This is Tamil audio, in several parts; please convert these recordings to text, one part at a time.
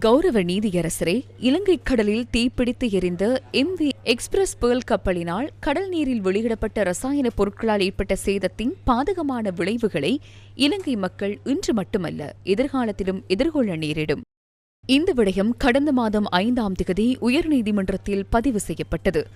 கௌரவ நீதியரசரே இலங்கை கடலில் தீப்பிடித்து எரிந்த எம்வி எக்ஸ்பிரஸ் பேர்ல் கப்பலினால் கடல் நீரில் வெளியிடப்பட்ட ரசாயன பொருட்களால் ஏற்பட்ட சேதத்தின் பாதகமான விளைவுகளை இலங்கை மக்கள் இன்று மட்டுமல்ல எதிர்காலத்திலும் எதிர்கொள்ள நேரிடும். இந்த விடயம் கடந்த மாதம் ஐந்தாம் திகதி உயர்நீதிமன்றத்தில் பதிவு செய்யப்பட்டது.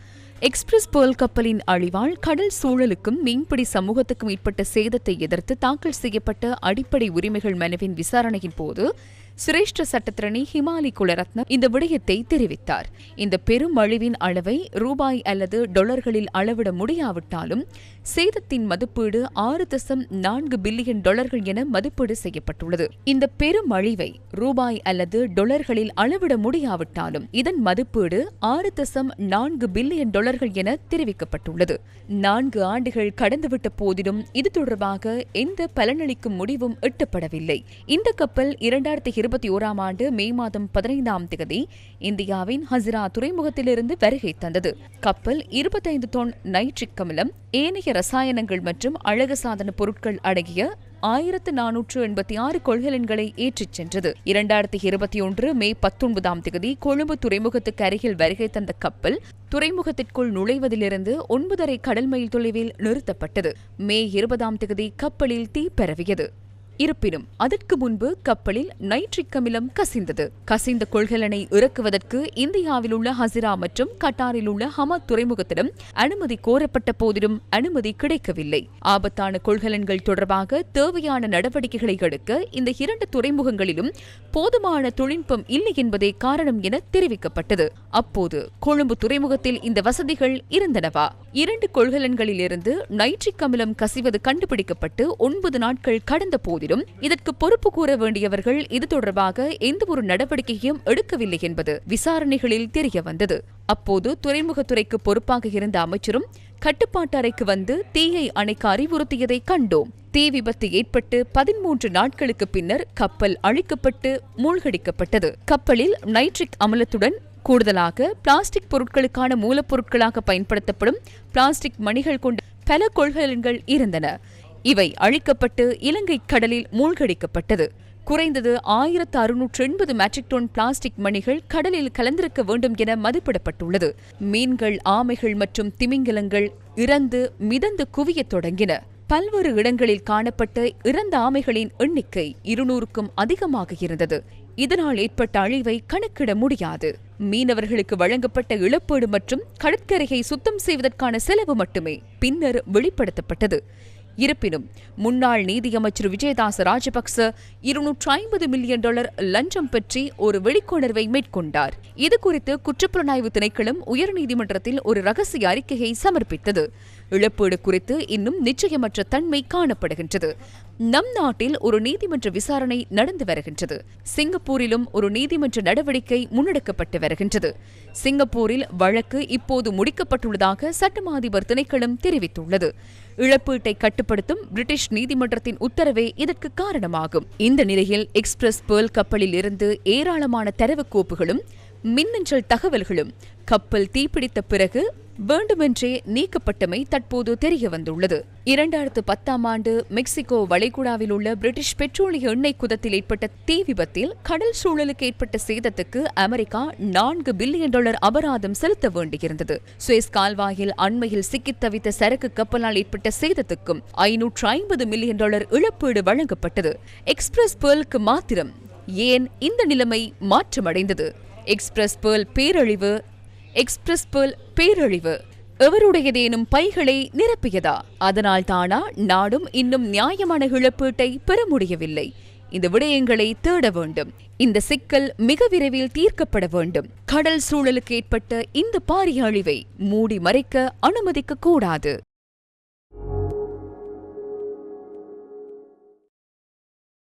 எக்ஸ்பிரஸ் பேர்ல் கப்பலின் அழிவால் கடல் சூழலுக்கும் மீன்பிடி சமூகத்துக்கும் ஏற்பட்ட சேதத்தை எதிர்த்து தாக்கல் செய்யப்பட்ட அடிப்படை உரிமைகள் மனுவின் விசாரணையின் போது சிரேஷ்ட சட்டத்திரணி ஹிமாலி குலரத்னம் இந்த விடயத்தை தெரிவித்தார். இந்த பெரும் அழிவின் அளவை ரூபாய் அல்லது டொலர்களில் அளவிட முடியாவிட்டாலும் சேதத்தின் மதிப்பீடு ஆறு தசம் நான்கு பில்லியன் டாலர்கள் என மதிப்பீடு செய்யப்பட்டுள்ளது. இந்த பெரும் அழிவை ரூபாய் அல்லது டொலர்களில் அளவிட முடியாவிட்டாலும் இதன் மதிப்பீடு ஆறு தசம் நான்கு பில்லியன் டாலர்கள் என தெரிவிக்கப்பட்டுள்ளது. நான்கு ஆண்டுகள் கடந்துவிட்ட போதிலும் இது தொடர்பாக எந்த பலனளிக்கும் முடிவும் எட்டப்படவில்லை. இந்த கப்பல் இரண்டாயிரத்தி இருபத்தி ஓராம் ஆண்டு மே மாதம் பதினைந்தாம் தேதி இந்தியாவின் ஹசிரா துறைமுகத்திலிருந்து வருகை தந்தது. கப்பல் இருபத்தைந்து தொன் நைட்ரிக் அமிலம் ஏனைய ரசாயனங்கள் மற்றும் அழகு சாதன பொருட்கள் அடங்கிய ஆயிரத்து நானூற்று எண்பத்தி ஆறு கொள்கலன்களை ஏற்றிச் சென்றது. இரண்டாயிரத்தி இருபத்தி ஒன்று மே பத்தொன்பதாம் தேதி கொழும்பு துறைமுகத்துக்கு அருகில் வருகை தந்த கப்பல் துறைமுகத்திற்குள் நுழைவதிலிருந்து ஒன்பதரை கடல் மைல் தொலைவில் நிறுத்தப்பட்டது. மே இருபதாம் தேதி கப்பலில் தீ பரவியது. இருப்பினும் அதற்கு முன்பு கப்பலில் நைட்ரிக் அமிலம் கசிந்தது. கசிந்த கொள்கலனை இறக்குவதற்கு இந்தியாவில் உள்ள ஹசிரா மற்றும் கட்டாரில் உள்ள ஹமத் துறைமுகத்திடம் அனுமதி கோரப்பட்ட போதிலும் அனுமதி கிடைக்கவில்லை. ஆபத்தான கொள்கலன்கள் தொடர்பாக தேவையான நடவடிக்கைகளை எடுக்க இந்த இரண்டு துறைமுகங்களிலும் போதுமான தொழில்நுட்பம் இல்லை என்பதே காரணம் என தெரிவிக்கப்பட்டது. அப்போது கொழும்பு துறைமுகத்தில் இந்த வசதிகள் இருந்தனவா? இரண்டு கொள்கலன்களில் இருந்து நைட்ரிக் அமிலம் கசிவது கண்டுபிடிக்கப்பட்டு ஒன்பது நாட்கள் கடந்த போதிலும் இதற்கு பொறுப்பு கூற வேண்டியவர்கள் இது தொடர்பாக எந்த ஒரு நடவடிக்கையும் எடுக்கவில்லை என்பது விசாரணைகளில் தெரிய வந்தது அப்போது துறைமுகத்துறைக்கு பொறுப்பாக இருந்த அமைச்சரும் கட்டுப்பாட்டு அறைக்கு வந்து தீயை அணைக்க அறிவுறுத்தியதை கண்டோம். தீ விபத்து ஏற்பட்டு பதிமூன்று நாட்களுக்கு பின்னர் கப்பல் அழிக்கப்பட்டு மூழ்கடிக்கப்பட்டது. கப்பலில் நைட்ரிக் அமிலத்துடன் கூடுதலாக பிளாஸ்டிக் பொருட்களுக்கான மூலப்பொருட்களாக பயன்படுத்தப்படும் பிளாஸ்டிக் மணிகள் கொண்ட பல கொள்கலன்கள் இருந்தன. இவை அழிக்கப்பட்டு இலங்கை கடலில் மூழ்கடிக்கப்பட்டது. குறைந்தது ஆயிரத்து அறுநூற்று எண்பது மெட்ரிக் டன் பிளாஸ்டிக் மணிகள் கடலில் கலந்திருக்க வேண்டும் என மதிப்பிடப்பட்டுள்ளது. மீன்கள் ஆமைகள் மற்றும் திமிங்கிலங்கள் இறந்து மிதந்து குவியத் தொடங்கின. பல்வேறு இடங்களில் காணப்பட்ட இறந்த ஆமைகளின் எண்ணிக்கை இருநூறுக்கும் அதிகமாக இருந்தது. இதனால் ஏற்பட்ட அழிவை கணக்கிட முடியாது. மீனவர்களுக்கு வழங்கப்பட்ட இழப்பீடு மற்றும் கடற்கரையை சுத்தம் செய்வதற்கான செலவு மட்டுமே பின்னர் வெளிப்படுத்தப்பட்டது. இருப்பினும் முன்னாள் நீதியமைச்சர் விஜயதாச ராஜபக்ச இருநூற்று ஐம்பது மில்லியன் டாலர் லஞ்சம் பற்றி ஒரு வெளிக்கொணர்வை மேற்கொண்டார். இது குறித்து குற்றப்புலனாய்வு திணைக்களம் உயர்நீதிமன்றத்தில் ஒரு ரகசிய அறிக்கையை சமர்ப்பித்தது. இழப்பீடு குறித்து இன்னும் நிச்சயமற்ற தன்மை காணப்படுகின்றது. நம் நாட்டில் ஒரு நீதிமன்ற விசாரணை நடந்து வருகின்றது. சிங்கப்பூரிலும் ஒரு நீதிமன்ற நடவடிக்கை முன்னெடுக்கப்பட்டு வருகின்றது. சிங்கப்பூரில் வழக்கு இப்போது முடிக்கப்பட்டுள்ளதாக சட்டமா அதிபர் திணைக்களம் தெரிவித்துள்ளது. இழப்பீட்டை கட்டுப்படுத்தும் பிரிட்டிஷ் நீதிமன்றத்தின் உத்தரவே இதற்கு காரணமாகும். இந்த நிலையில் எக்ஸ்பிரஸ் பேர்ல் கப்பலில் இருந்து ஏராளமான தரவு கோப்புகளும் மின்னஞ்சல் தகவல்களும் கப்பல் தீப்பிடித்த பிறகு வேண்டுமென்றே நீக்கப்பட்டமை தற்போது தெரிய வந்துள்ளது இரண்டாயிரத்து பத்தாம் ஆண்டு மெக்சிகோ வளைகுடாவில் உள்ள பிரிட்டிஷ் பெட்ரோலிய எண்ணெய் குதத்தில் ஏற்பட்ட தீ விபத்தில் கடல் சூழலுக்கு ஏற்பட்ட சேதத்துக்கு அமெரிக்கா நான்கு பில்லியன் டாலர் அபராதம் செலுத்த வேண்டியிருந்தது. சுயஸ் கால்வாயில் அண்மையில் சிக்கித் தவித்த சரக்கு கப்பலால் ஏற்பட்ட சேதத்துக்கும் ஐநூற்று ஐம்பது மில்லியன் டாலர் இழப்பீடு வழங்கப்பட்டது. எக்ஸ்பிரஸ் பேர்லுக்கு மாத்திரம் ஏன் இந்த நிலைமை மாற்றமடைந்தது? எக்ஸ்பிரஸ் பேர்ல் பேரழிவு எக்ஸ்பிரஸ் பேர்ல் பேரழிவு. எவருடையதேனும் பைகளை நிரப்பியதா? அதனால் தானா நாடும் இன்னும் நியாயமான இழப்பீட்டை பெற முடியவில்லை. இந்த விடயங்களை தேட வேண்டும். இந்த சிக்கல் மிக விரைவில் தீர்க்கப்பட வேண்டும். கடல் சூழலுக்கு ஏற்பட்ட இந்த பாரிய அழிவை மூடி மறைக்க அனுமதிக்க கூடாது.